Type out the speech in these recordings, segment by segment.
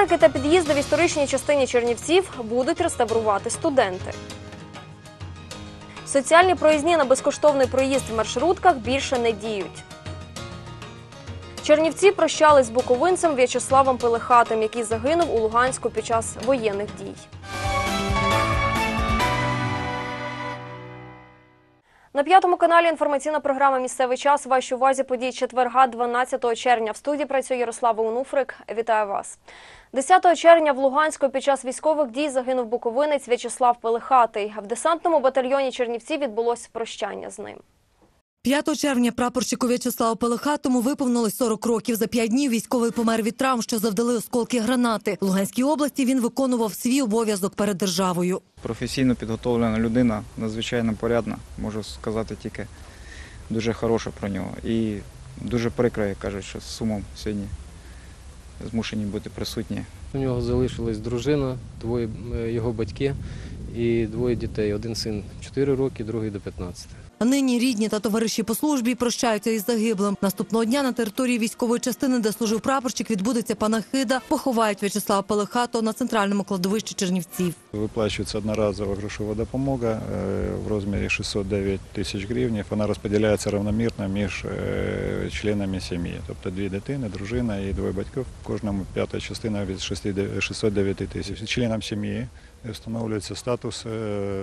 Дворики та під'їзди в історичній частині Чернівців будуть реставрувати студенти. Соціальні проїзні на безкоштовний проїзд в маршрутках більше не діють. Чернівці прощались з буковинцем В'ячеславом Пелехатим, який загинув у Луганську під час воєнних дій. На п'ятому каналі інформаційна програма Місцевий час. Вашій увазі події четверга, 12 червня. В студії працює Ярослава Унуфрик. Вітаю вас. 10 червня в Луганську під час військових дій загинув буковинець В'ячеслав Пелихатий. В десантному батальйоні Чернівці відбулось прощання з ним. 5 червня прапорщику В'ячеславу Пелехатому виповнилось 40 років. За п'ять днів військовий помер від травм, що завдали осколки гранати. В Луганській області він виконував свій обов'язок перед державою. професійно підготовлена людина, надзвичайно порядна, можу сказати тільки дуже хороше про нього. І дуже прикро, як кажуть, що з сумом сьогодні змушені бути присутні. У нього залишилась дружина, двоє е, його батьки і двоє дітей. Один син 4 роки, другий до 15. Нині рідні та товариші по службі прощаються із загиблим. Наступного дня на території військової частини, де служив прапорщик, відбудеться панахида. Поховають В'ячеслава Пелехатого на центральному кладовищі Чернівців. Виплачується одноразова грошова допомога е, в розмірі 609 тисяч гривень. Вона розподіляється равномірно між е, членами сім'ї, тобто дві дитини, дружина і двоє батьків. Кожному п'ята частина від 609 609 тисяч. Членам сім'ї встановлюється статус е,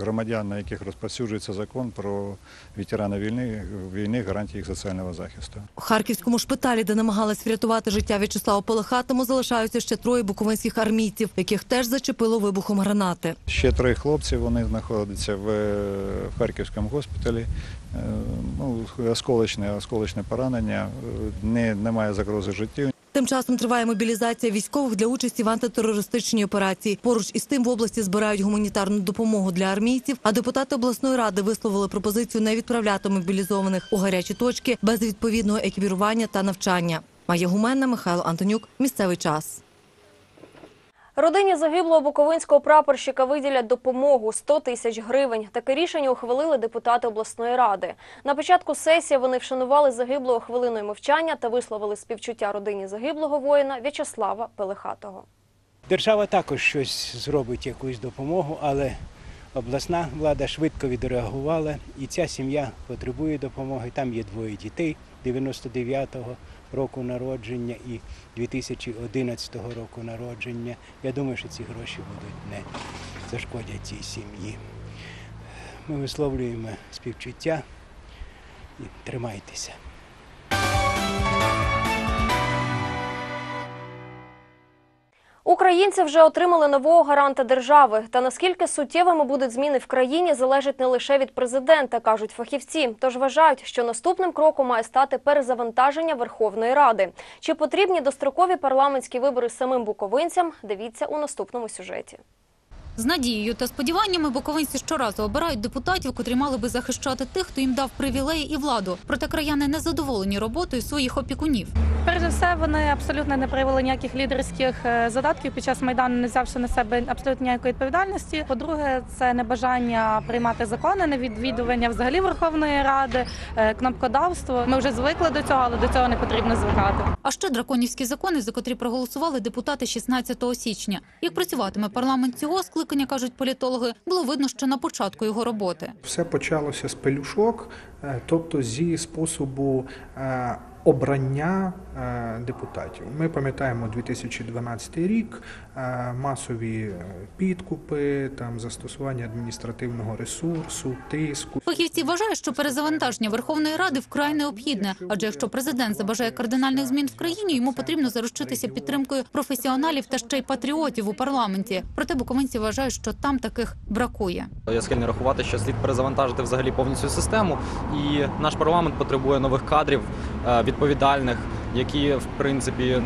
громадян, на яких розповсюджується закон про ветерани війни, війни гарантії їх соціального захисту. У харківському шпиталі, де намагалась врятувати життя В'ячеславу Пелехатому, залишаються ще троє буковинських армійців, яких теж зачепило вибухом гранати. Ще три хлопці вони знаходяться в е, Харківському госпіталі. Е, Ну, осколочне, осколочне поранення, е, не, немає загрози життю. Тим часом триває мобілізація військових для участі в антитерористичній операції. Поруч із тим в області збирають гуманітарну допомогу для армійців. А депутати обласної ради висловили пропозицію не відправляти мобілізованих у гарячі точки без відповідного екіпірування та навчання. Майя Гуменна, Михайло Антонюк. Місцевий час. Родині загиблого буковинського прапорщика виділять допомогу 100 тисяч гривень. Таке рішення ухвалили депутати обласної ради. На початку сесії вони вшанували загиблого хвилиною мовчання та висловили співчуття родині загиблого воїна В'ячеслава Пелехатого. Держава також щось зробить, якусь допомогу, але обласна влада швидко відреагувала, і ця сім'я потребує допомоги. Там є двоє дітей 99-го року народження і 2011 року народження. Я думаю, що ці гроші будуть не зашкодять цій сім'ї. Ми висловлюємо співчуття і тримайтеся. Українці вже отримали нового гаранта держави. Та наскільки суттєвими будуть зміни в країні, залежить не лише від президента, кажуть фахівці. Тож вважають, що наступним кроком має стати перезавантаження Верховної Ради. Чи потрібні дострокові парламентські вибори самим буковинцям? Дивіться у наступному сюжеті. З надією та сподіваннями буковинці щоразу обирають депутатів, котрі мали би захищати тих, хто їм дав привілеї і владу. Проте краяни не задоволені роботою своїх опікунів. Перш за все, вони абсолютно не проявили ніяких лідерських е, задатків під час майдану, не взявши на себе абсолютно ніякої відповідальності. По-друге, це небажання приймати закони, невідвідування взагалі Верховної Ради, е, кнопкодавство. Ми вже звикли до цього, але до цього не потрібно звикати. А ще драконівські закони, за котрі проголосували депутати 16 січня. Як працюватиме парламент цього скликання, кажуть політологи, було видно ще на початку його роботи. Все почалося з пелюшок, е, тобто зі способу е, обрання е, депутатів. Ми пам'ятаємо 2012 рік, е, масові підкупи, там застосування адміністративного ресурсу, тиску. Фахівці вважають, що перезавантаження Верховної Ради вкрай необхідне. Адже якщо президент забажає кардинальних змін в країні, йому потрібно заручитися підтримкою професіоналів та ще й патріотів у парламенті. Проте буковинці вважають, що там таких бракує. Я схильний рахувати, що слід перезавантажити взагалі повністю систему, і наш парламент потребує нових кадрів е, відповідальних, які в принципі.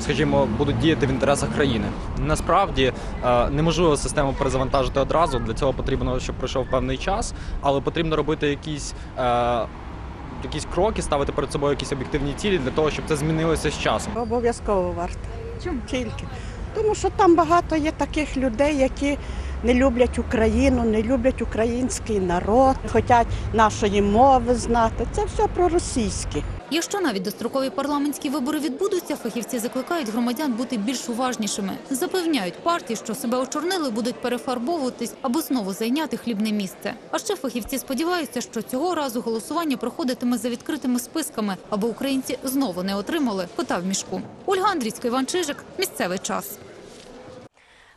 Скажімо, будуть діяти в інтересах країни. Насправді е, неможливо систему перезавантажити одразу. Для цього потрібно, щоб пройшов певний час, але потрібно робити якісь, е, якісь кроки, ставити перед собою якісь об'єктивні цілі для того, щоб це змінилося з часом. Обов'язково варто. Чому? Тільки. Тому що там багато є таких людей, які не люблять Україну, не люблять український народ, хочуть нашої мови знати. Це все проросійське. Якщо навіть дострокові парламентські вибори відбудуться, фахівці закликають громадян бути більш уважнішими. Запевняють партії, що себе очорнили, будуть перефарбовуватись або знову зайняти хлібне місце. А ще фахівці сподіваються, що цього разу голосування проходитиме за відкритими списками, аби українці знову не отримали кота в мішку. Ольга Андрійська, Іван Чижик. Місцевий час.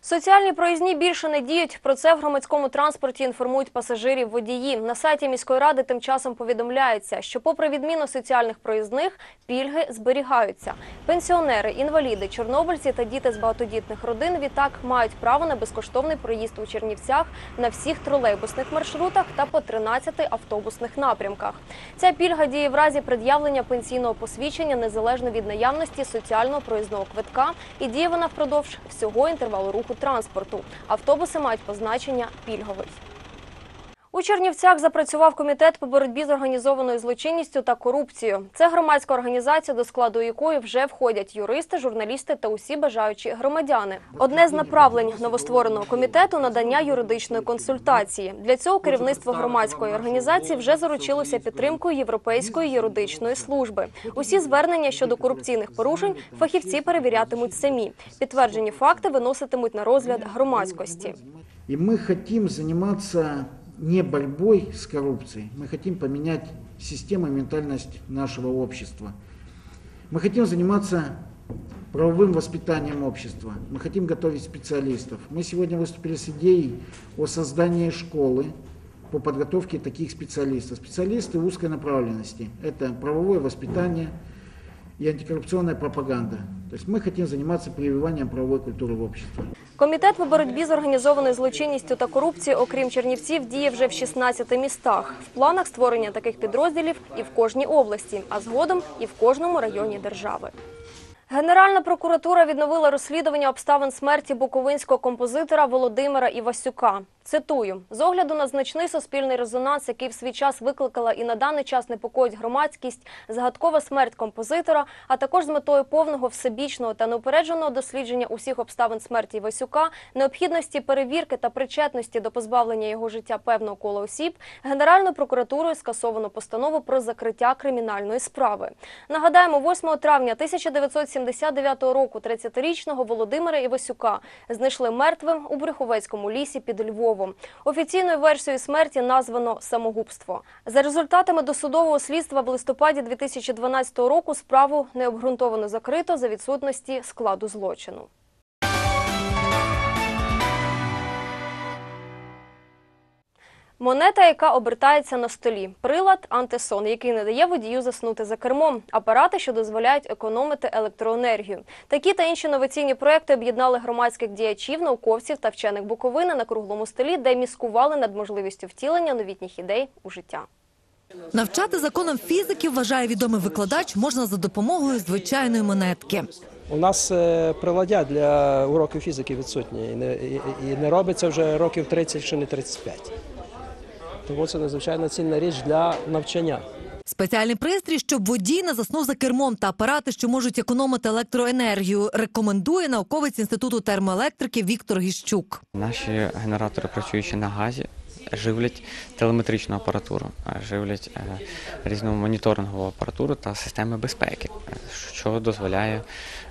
Соціальні проїзні більше не діють. Про це в громадському транспорті інформують пасажирів водії. На сайті міської ради тим часом повідомляється, що попри відміну соціальних проїзних, пільги зберігаються. Пенсіонери, інваліди, чорнобильці та діти з багатодітних родин відтак мають право на безкоштовний проїзд у Чернівцях на всіх тролейбусних маршрутах та по 13 автобусних напрямках. Ця пільга діє в разі пред'явлення пенсійного посвідчення незалежно від наявності соціального проїзного квитка і діє вона впродовж всього інтервалу руху транспорту. Автобуси мають позначення пільговий. У Чернівцях запрацював комітет по боротьбі з організованою злочинністю та корупцією. Це громадська організація, до складу якої вже входять юристи, журналісти та усі бажаючі громадяни. Одне з направлень новоствореного комітету надання юридичної консультації. Для цього керівництво громадської організації вже заручилося підтримкою Європейської юридичної служби. Усі звернення щодо корупційних порушень фахівці перевірятимуть самі. Підтверджені факти виноситимуть на розгляд громадськості. И мы хотим заниматься не борьбой с коррупцией, мы хотим поменять систему и ментальность нашего общества. Мы хотим заниматься правовым воспитанием общества, мы хотим готовить специалистов. Мы сегодня выступили с идеей о создании школы по подготовке таких специалистов. Специалисты узкой направленности. Это правовое воспитание и антикоррупционная пропаганда. То есть мы хотим заниматься прививанием правовой культуры в обществе. Комітет по боротьбі з організованою злочинністю та корупцією, окрім Чернівців, діє вже в 16 містах. В планах створення таких підрозділів і в кожній області, а згодом і в кожному районі держави. Генеральна прокуратура відновила розслідування обставин смерті буковинського композитора Володимира Івасюка. Цитую: з огляду на значний суспільний резонанс, який в свій час викликала і на даний час непокоїть громадськість, загадкова смерть композитора, а також з метою повного всебічного та неупередженого дослідження усіх обставин смерті Івасюка, необхідності перевірки та причетності до позбавлення його життя певного кола осіб, Генеральною прокуратурою скасовано постанову про закриття кримінальної справи. Нагадаємо, 8 травня 1979 року 30-річного Володимира Івасюка знайшли мертвим у Брюховецькому лісі під Львовом. Офіційною версією смерті названо самогубство. За результатами досудового слідства в листопаді 2012 року справу необґрунтовано закрито за відсутності складу злочину. Монета, яка обертається на столі, прилад антисон, який не дає водію заснути за кермом, апарати, що дозволяють економити електроенергію. Такі та інші інноваційні проекти об'єднали громадських діячів, науковців та вчених Буковини на круглому столі, де міскували над можливістю втілення новітніх ідей у життя. Навчати законам фізики, вважає відомий викладач, можна за допомогою звичайної монетки. У нас е, приладдя для уроків фізики відсутні і не робиться вже років 30 чи не 35. Тому це надзвичайно цінна річ для навчання. Спеціальний пристрій, щоб водій не заснув за кермом та апарати, що можуть економити електроенергію, рекомендує науковець інституту термоелектрики Віктор Гіщук. Наші генератори, працюючи на газі, живлять телеметричну апаратуру, живлять е, різну моніторингову апаратуру та системи безпеки, е, що дозволяє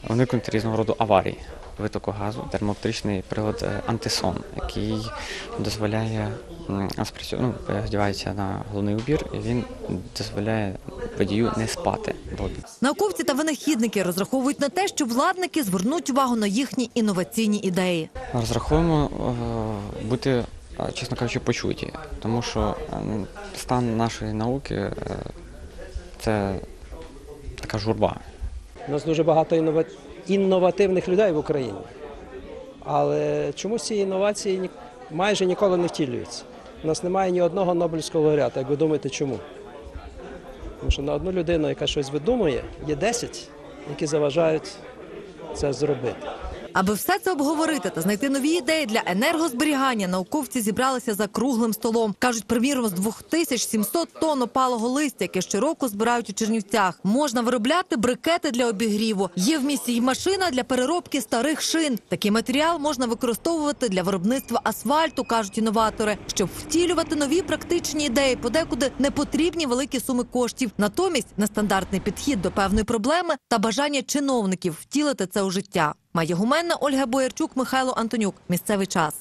уникнути різного роду аварій витоку газу, термоелектричний прилад е, антисон, який дозволяє ну, сподівається на головний убір, і він дозволяє водію не спати. Науковці та винахідники розраховують на те, що владники звернуть увагу на їхні інноваційні ідеї. Розраховуємо бути, чесно кажучи, почуті, тому що е, стан нашої науки е, це така журба. У нас дуже багато іннова... інновативних людей в Україні. Але чомусь ці інновації ні- майже ніколи не втілюються. У нас немає ні одного Нобелівського лауреата. Як ви думаєте, чому? Тому що на одну людину, яка щось видумує, є 10, які заважають це зробити. Аби все це обговорити та знайти нові ідеї для енергозберігання, науковці зібралися за круглим столом. кажуть, приміром, з 2700 тонн опалого листя, яке щороку збирають у Чернівцях. Можна виробляти брикети для обігріву. Є в місті й машина для переробки старих шин. Такий матеріал можна використовувати для виробництва асфальту, кажуть інноватори. Щоб втілювати нові практичні ідеї, подекуди не потрібні великі суми коштів. Натомість нестандартний підхід до певної проблеми та бажання чиновників втілити це у життя. Має гуменна Ольга Боярчук, Михайло Антонюк. Місцевий час.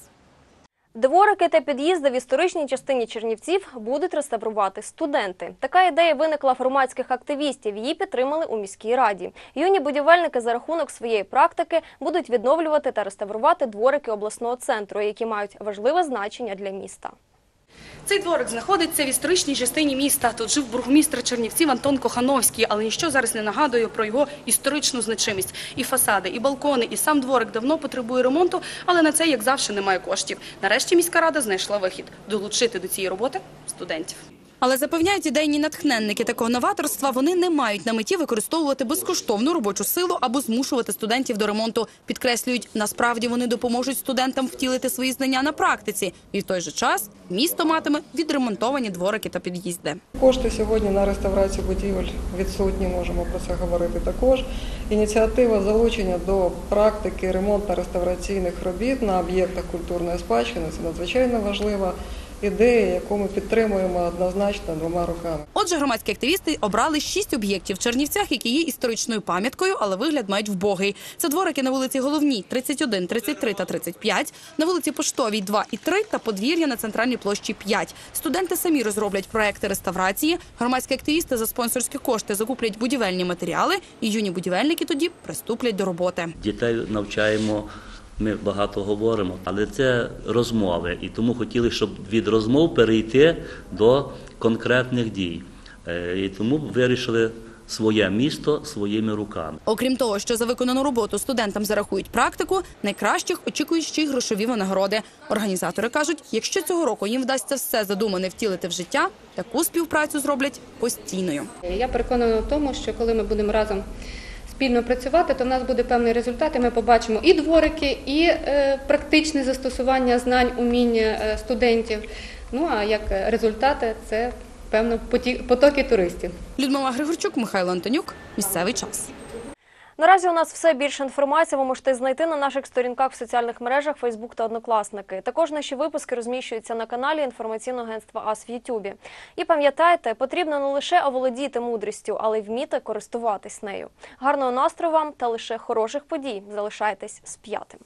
Дворики та під'їзди в історичній частині Чернівців будуть реставрувати студенти. Така ідея виникла громадських активістів. Її підтримали у міській раді. Юні будівельники за рахунок своєї практики будуть відновлювати та реставрувати дворики обласного центру, які мають важливе значення для міста. Цей дворик знаходиться в історичній частині міста. Тут жив бургомістр Чернівців Антон Кохановський, але ніщо зараз не нагадує про його історичну значимість. І фасади, і балкони, і сам дворик давно потребує ремонту, але на це, як завжди, немає коштів. Нарешті міська рада знайшла вихід долучити до цієї роботи студентів. Але запевняють ідейні натхненники такого новаторства, вони не мають на меті використовувати безкоштовну робочу силу або змушувати студентів до ремонту. Підкреслюють, насправді вони допоможуть студентам втілити свої знання на практиці. І в той же час місто матиме відремонтовані дворики та під'їзди. Кошти сьогодні на реставрацію будівель відсутні, можемо про це говорити також. Ініціатива залучення до практики ремонтно-реставраційних робіт на об'єктах культурної спадщини це надзвичайно важлива ідея, яку ми підтримуємо однозначно двома руками. Отже, громадські активісти обрали шість об'єктів в Чернівцях, які є історичною пам'яткою, але вигляд мають вбогий. Це дворики на вулиці Головній 31, 33 та 35, на вулиці Поштовій 2 і 3 та подвір'я на центральній площі 5. Студенти самі розроблять проекти реставрації. Громадські активісти за спонсорські кошти закуплять будівельні матеріали, і юні будівельники тоді приступлять до роботи. Дітей навчаємо. Ми багато говоримо, але це розмови, і тому хотіли, щоб від розмов перейти до конкретних дій. Е, І тому вирішили своє місто своїми руками. Окрім того, що за виконану роботу студентам зарахують практику, найкращих очікують ще й грошові винагороди. Організатори кажуть, якщо цього року їм вдасться все задумане втілити в життя, таку співпрацю зроблять постійною. Я переконана в тому, що коли ми будемо разом спільно працювати, то в нас буде певний результат, і ми побачимо і дворики, і е, практичне застосування знань, уміння е, студентів. Ну а як результати, це певно потоки туристів. Людмила Григорчук, Михайло Антонюк. Місцевий час. Наразі у нас все більше інформації ви можете знайти на наших сторінках в соціальних мережах Facebook та Однокласники. Також наші випуски розміщуються на каналі інформаційного агентства АС в Ютубі. І пам'ятайте, потрібно не лише оволодіти мудрістю, але й вміти користуватись нею. Гарного настрою вам та лише хороших подій. Залишайтесь з п'ятим.